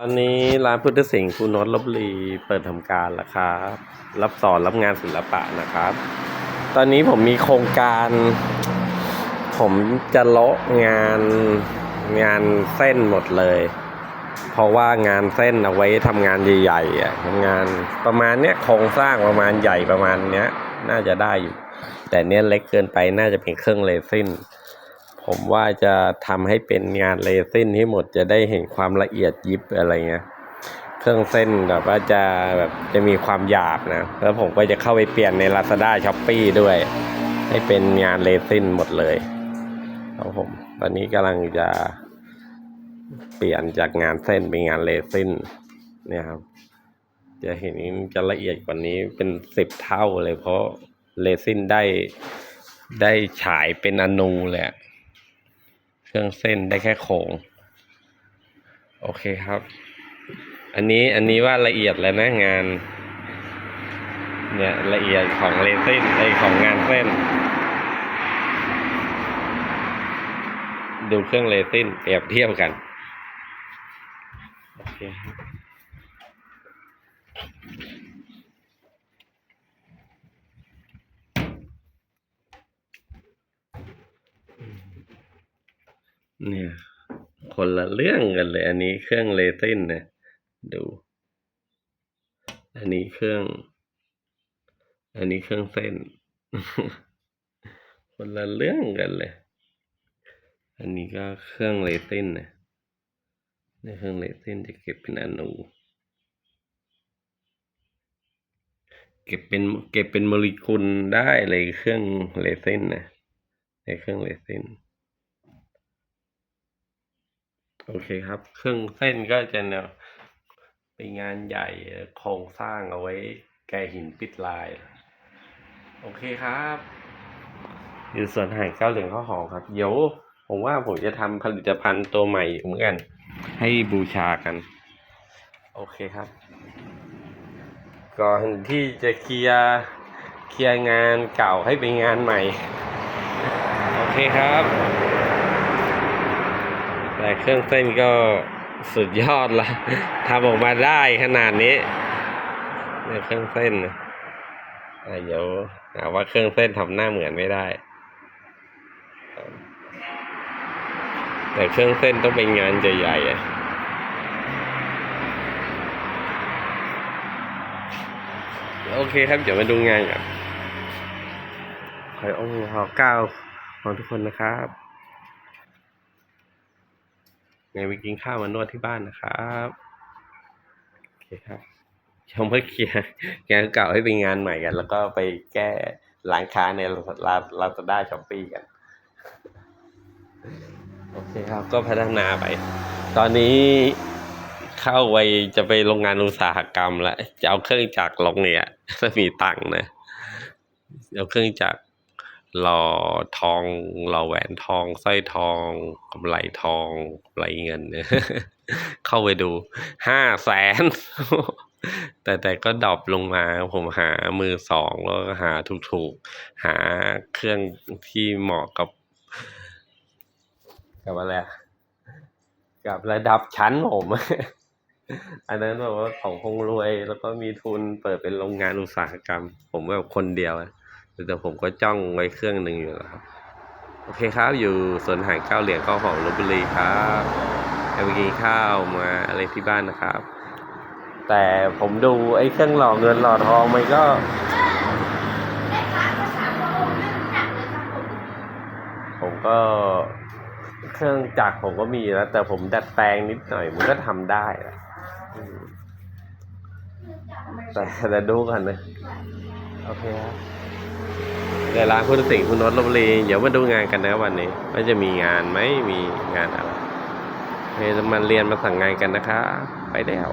ตอนนี้ร้านพุทธสิงห์คุณนตลบบุรีเปิดทำการแล้วครับ รับสอนรับงานศิลปะนะครับ ตอนนี้ผมมีโครงการ ผมจะเลาะงานงานเส้นหมดเลย เพราะว่างานเส้นเอาไว้ทำงานใหญ่ๆอะทำงานประมาณเนี้ยโครงสร้างประมาณใหญ่ประมาณเนี้ย น่าจะได้อยู่ แต่เนี้ยเล็กเกินไปน่าจะเป็นเครื่องเลซิน ผมว่าจะทำให้เป็นงานเลเซินให้หมดจะได้เห็นความละเอียดยิบอะไรเงี้ยเครื่องเส้นแบบว่าจะแบบจะมีความหยาบนะ แล้วผมก็จะเข้าไปเปลี่ยนใน Lazada s h o p e e ด้วย ให้เป็นงานเลเซินหมดเลยครับผมตอนนี้กำลังจะเปลี่ยนจากงานเส้นเป็นงานเลซินเนี่ยครับ จะเห็นจะละเอียดกว่านี้เป็นสิบเท่าเลย เพราะเลซินได้ได้ฉายเป็นอนูเลยอะ เครื่องเส้นได้แค่โคงโอเคครับ อันนี้อันนี้ว่าละเอียดแล้วนะงาน เนี่ยละเอียดของเลเส้นไอของงานเส้น ดูเครื่องเลเส้นเปรียบเทียบกันโอเคครับ เนี่ย คนละเรื่องกันเลย อันนี้เครื่องเลซินนะดู อันนี้เครื่อง อันนี้เครื่องเส้น คนละเรื่องกันเลย อันนี้ก็เครื่องเลซินนะในเครื่องเลซินจะเก็บเป็นอนูเก็บเป็นเก็บเป็นโมเลกุลได้เลยเครื่องเลซินนะในเครื่องเลซิน โอเคครับ เครื่องเส้นก็จะแนวเป็นงานใหญ่โครงสร้างเอาไว้แกะหินปิดลาย โอเคครับอยู่ส่วนหางเก้าเหลืองข้าวหอมครับ เดี๋ยวผมว่าผมจะทำผลิตภัณฑ์ตัวใหม่เหมือนกัน ให้บูชากัน โอเคครับ ก่อนที่จะเคลียร์เคลียร์งานเก่าให้เป็นงานใหม่ โอเคครับ แต่เครื่องเส้นก็สุดยอดละทำออกมาได้ขนาดนี้เนี่ยเครื่องเส้นนะอะเดี๋ยวหาว่าเครื่องเส้นทำหน้าเหมือนไม่ได้ แต่เครื่องเส้นต้องเป็นงานใหญ่ๆอะโอเคครับ เดี๋ยวมาดูงานกันขอองค์ขอเก้าของทุกคนนะครับ ไงไปกินข้าวมานวดที่บ้านนะครับโอเคครับชมเพื่อเคลียร์งานเก่าให้เป็นงานใหม่กัน แล้วก็ไปแก้ร้านค้าในลาลาซาด้าช้อปปี้กัน โอเคครับ ก็พัฒนาไป ตอนนี้เข้าไปจะไปโรงงานอุตสาหกรรมแล้วจะเอาเครื่องจักรลงเนี่ยถ้ามีตังค์นะ เอาเครื่องจักร หล่อทองหล่อแหวนทองสร้อยทองกำไรทองกำไรเงิน เข้าไปดูห้าแสนแต่แต่ก็ดรอปลงมาผมหามือสองแล้วก็หาถูกๆ หาเครื่องที่เหมาะกับ กับอะไรกับระดับชั้นผม อันนั้นแบบว่าของคงรวยแล้วก็มีทุนเปิดเป็นโรงงานอุตสาหกรรม ผมแบบคนเดียวอะ แต่ผมก็จ้องไว้เครื่องหนึ่งอยู่แล้วครับ โอเคครับ อยู่สวนหางเก้าเหรียญข้าวหอมลบบุรีครับไปกินข้าวมาอะไรที่บ้านนะครับ แต่ผมดูไอ้เครื่องหล่อเงินหล่อทองมันก็ผมก็เครื่องจักรผมก็มีแล้ว แต่ผมดัดแปลงนิดหน่อย มันก็ทำได้อะอืมแต่แต่ดูกันนะ โอเคครับ เวร้านพุทธสิงห์คุณนนท์ลบุรี เดี๋ยวมาดูงานกันนะวันนี้ว่าจะมีงานไหมมีงานอะไรเฮ้ยมาเรียนมาสั่งงานกันนะคะ ไปแล้ว